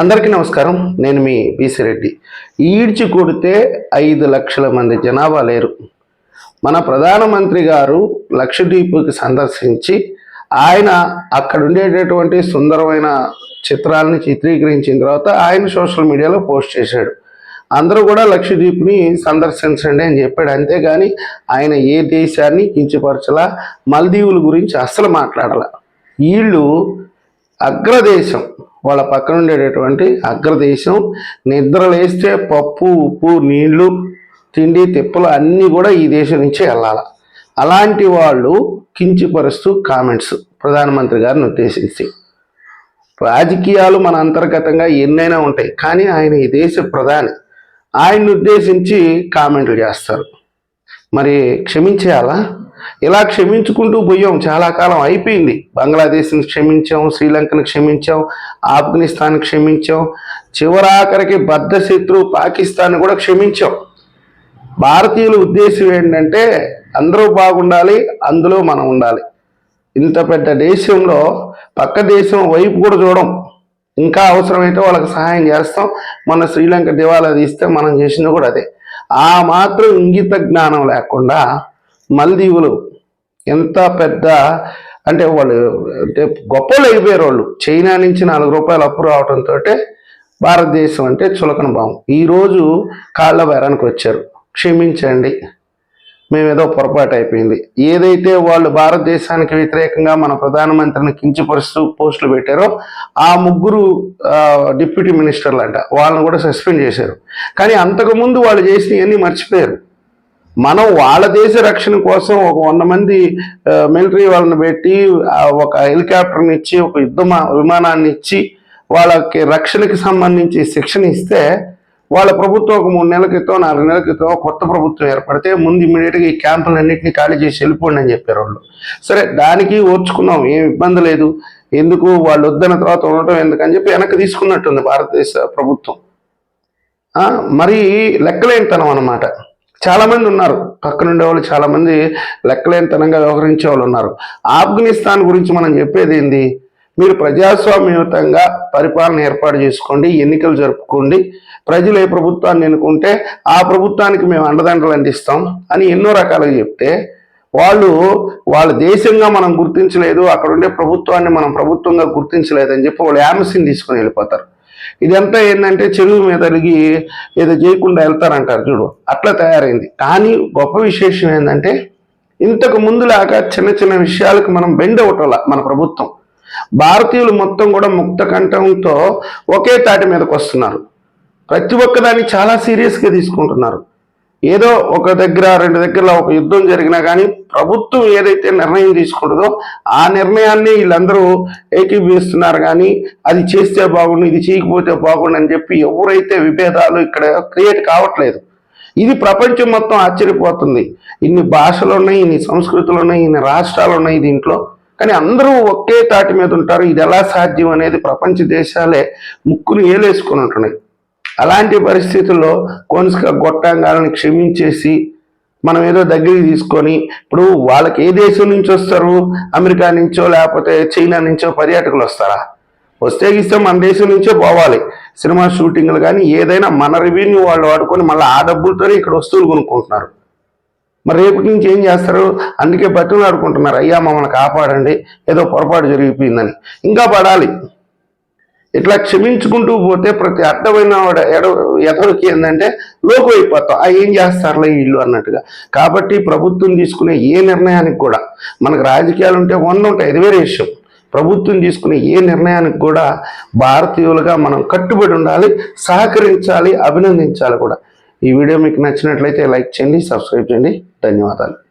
అందరికీ నమస్కారం. నేను మీ బీసీ రెడ్డి. ఈడ్చి కొడితే ఐదు లక్షల మంది జనాభా లేరు. మన ప్రధానమంత్రి గారు లక్షద్వీప్కి సందర్శించి ఆయన అక్కడ ఉండేటటువంటి సుందరమైన చిత్రాలని చిత్రీకరించిన తర్వాత ఆయన సోషల్ మీడియాలో పోస్ట్ చేశాడు. అందరూ కూడా లక్షద్వీప్ని సందర్శించండి అని చెప్పాడు. అంతేగాని ఆయన ఏ దేశాన్ని కించపరచలా మల్దీవుల గురించి అస్సలు మాట్లాడాల. వీళ్ళు అగ్రదేశం. వాళ్ళ పక్కన ఉండేటటువంటి అగ్రదేశం. నిద్రలేస్తే పప్పు ఉప్పు నీళ్ళు తిండి తిప్పలు అన్నీ కూడా ఈ దేశం నుంచే వెళ్ళాలి? అలాంటి వాళ్ళు కించిపరుస్తూ కామెంట్స్ ప్రధానమంత్రి గారిని ఉద్దేశించి. రాజకీయాలు మన అంతర్గతంగా ఎన్నైనా ఉంటాయి కానీ ఆయన ఈ దేశ ప్రధాని. ఆయన్ని ఉద్దేశించి కామెంట్లు చేస్తారు. మరి క్షమించేయాలా? ఇలా క్షమించుకుంటూ పోయాం. చాలా కాలం అయిపోయింది. బంగ్లాదేశ్ని క్షమించాం శ్రీలంకను క్షమించాం ఆఫ్ఘనిస్తాన్ క్షమించాం చివరాఖరికి బద్ధశత్రు పాకిస్తాన్ కూడా క్షమించాం. భారతీయుల ఉద్దేశం ఏంటంటే అందరూ బాగుండాలి అందులో మనం ఉండాలి. ఇంత పెద్ద దేశంలో పక్క దేశం వైపు కూడా చూడం. ఇంకా అవసరమైతే వాళ్ళకి సహాయం చేస్తాం. మన శ్రీలంక దివాలా తీస్తే మనం చేసింది కూడా అదే. ఆ మాత్రం ఇంగిత జ్ఞానం లేకుండా మల్దీవులు ఎంత పెద్ద అంటే వాళ్ళు అంటే గొప్పలు అయిపోయారు వాళ్ళు. చైనా నుంచి నాలుగు రూపాయలు అప్పు రావడంతో భారతదేశం అంటే చులకన భావం. ఈరోజు కాళ్ళ బేరానికి వచ్చారు. క్షమించండి మేమేదో పొరపాటు అయిపోయింది. ఏదైతే వాళ్ళు భారతదేశానికి వ్యతిరేకంగా మన ప్రధానమంత్రిని కించపరుస్తూ పోస్టులు పెట్టారో ఆ ముగ్గురు డిప్యూటీ మినిస్టర్లు అంట వాళ్ళని కూడా సస్పెండ్ చేశారు. కానీ అంతకుముందు వాళ్ళు చేసినవన్నీ మర్చిపోయారు. మనం వాళ్ళ దేశ రక్షణ కోసం ఒక వంద మంది మిలిటరీ వాళ్ళని పెట్టి ఒక హెలికాప్టర్ని ఇచ్చి ఒక యుద్ధ విమానాన్ని ఇచ్చి వాళ్ళకి రక్షణకి సంబంధించి శిక్షణ ఇస్తే వాళ్ళ ప్రభుత్వం ఒక మూడు నెలల క్రితం నాలుగు నెలల క్రితం కొత్త ప్రభుత్వం ఏర్పడితే ముందు ఇమీడియట్గా ఈ క్యాంపులన్నింటినీ ఖాళీ చేసి వెళ్ళిపోండి అని చెప్పారు వాళ్ళు. సరే దానికి ఓర్చుకున్నాం ఏం ఇబ్బంది లేదు. ఎందుకు? వాళ్ళు వద్దన్న తర్వాత ఉండటం ఎందుకని చెప్పి వెనక్కి తీసుకున్నట్టుంది భారతదేశ ప్రభుత్వం. మరి లెక్కలేనితనం అన్నమాట. చాలామంది ఉన్నారు. పక్కన ఉండే వాళ్ళు చాలామంది లెక్కలేనితనంగా వ్యవహరించే వాళ్ళు ఉన్నారు. ఆఫ్ఘనిస్తాన్ గురించి మనం చెప్పేది ఏంది? మీరు ప్రజాస్వామ్యయుతంగా పరిపాలన ఏర్పాటు చేసుకోండి ఎన్నికలు జరుపుకోండి. ప్రజలు ఏ ప్రభుత్వాన్ని ఎన్నుకుంటే ఆ ప్రభుత్వానికి మేము అండదండలు అందిస్తాం అని ఎన్నో రకాలుగా చెప్తే వాళ్ళు వాళ్ళ దేశంగా మనం గుర్తించలేదు అక్కడ ఉండే ప్రభుత్వాన్ని మనం ప్రభుత్వంగా గుర్తించలేదు అని చెప్పి వాళ్ళు యామసిని తీసుకొని వెళ్ళిపోతారు. ఇదంతా ఏంటంటే చెరువు మీద అడిగి ఏదో చేయకుండా వెళ్తారంటారు చూడు. అట్లా తయారైంది. కానీ గొప్ప విశేషం ఏంటంటే ఇంతకు ముందులాగా చిన్న చిన్న విషయాలకు మనం బెండ్ అవటంలా మన ప్రభుత్వం. భారతీయులు మొత్తం కూడా ముక్త కంఠంతో ఒకే తాటి మీదకి వస్తున్నారు. ప్రతి ఒక్కదాన్ని చాలా సీరియస్గా తీసుకుంటున్నారు. ఏదో ఒక దగ్గర రెండు దగ్గరలో ఒక యుద్ధం జరిగినా కానీ ప్రభుత్వం ఏదైతే నిర్ణయం తీసుకుంటుందో ఆ నిర్ణయాన్ని వీళ్ళందరూ ఏకీభవిస్తున్నారు కానీ అది చేస్తే బాగుండు ఇది చేయకపోతే బాగుండు అని చెప్పి ఎవరైతే విభేదాలు ఇక్కడ క్రియేట్ కావట్లేదు. ఇది ప్రపంచం మొత్తం ఆశ్చర్యపోతుంది. ఇన్ని భాషలు ఉన్నాయి ఇన్ని సంస్కృతులు ఉన్నాయి ఇన్ని రాష్ట్రాలు ఉన్నాయి దీంట్లో. కానీ అందరూ ఒకే తాటి మీద ఉంటారు. ఇది ఎలా సాధ్యం అనేది ప్రపంచ దేశాలే ముక్కును ఏలేసుకొని ఉంటున్నాయి. అలాంటి పరిస్థితుల్లో కోన్స్క గొట్టాంగాలను క్షమించేసి మనం ఏదో దగ్గరికి తీసుకొని ఇప్పుడు వాళ్ళకి ఏ దేశం నుంచి వస్తారు? అమెరికా నుంచో లేకపోతే చైనా నుంచో పర్యాటకులు వస్తారా? వస్తే ఇస్తే మన దేశం నుంచే పోవాలి. సినిమా షూటింగ్లు కానీ ఏదైనా మన రెవెన్యూ వాళ్ళు వాడుకొని మళ్ళీ ఆ డబ్బులతోనే ఇక్కడ వస్తువులు కొనుక్కుంటున్నారు. మరి రేపటి నుంచి ఏం చేస్తారు? అందుకే బతులు ఆడుకుంటున్నారు అయ్యా మమ్మల్ని కాపాడండి. ఏదో పొరపాటు జరిగిపోయిందని. ఇంకా పడాలి. ఇట్లా క్షమించుకుంటూ పోతే ప్రతి అర్థమైన వాడు ఎడ ఎదరికి ఏంటంటే లోకు అయిపోతాం ఆ ఏం చేస్తారులే వీళ్ళు అన్నట్టుగా. కాబట్టి ప్రభుత్వం తీసుకునే ఏ నిర్ణయానికి కూడా మనకు రాజకీయాలు ఉంటే వంద ఉంటాయి అది వేరే విషయం. ప్రభుత్వం తీసుకునే ఏ నిర్ణయానికి కూడా భారతీయులుగా మనం కట్టుబడి ఉండాలి సహకరించాలి అభినందించాలి కూడా. ఈ వీడియో మీకు నచ్చినట్లయితే లైక్ చేయండి సబ్స్క్రైబ్ చేయండి. ధన్యవాదాలు.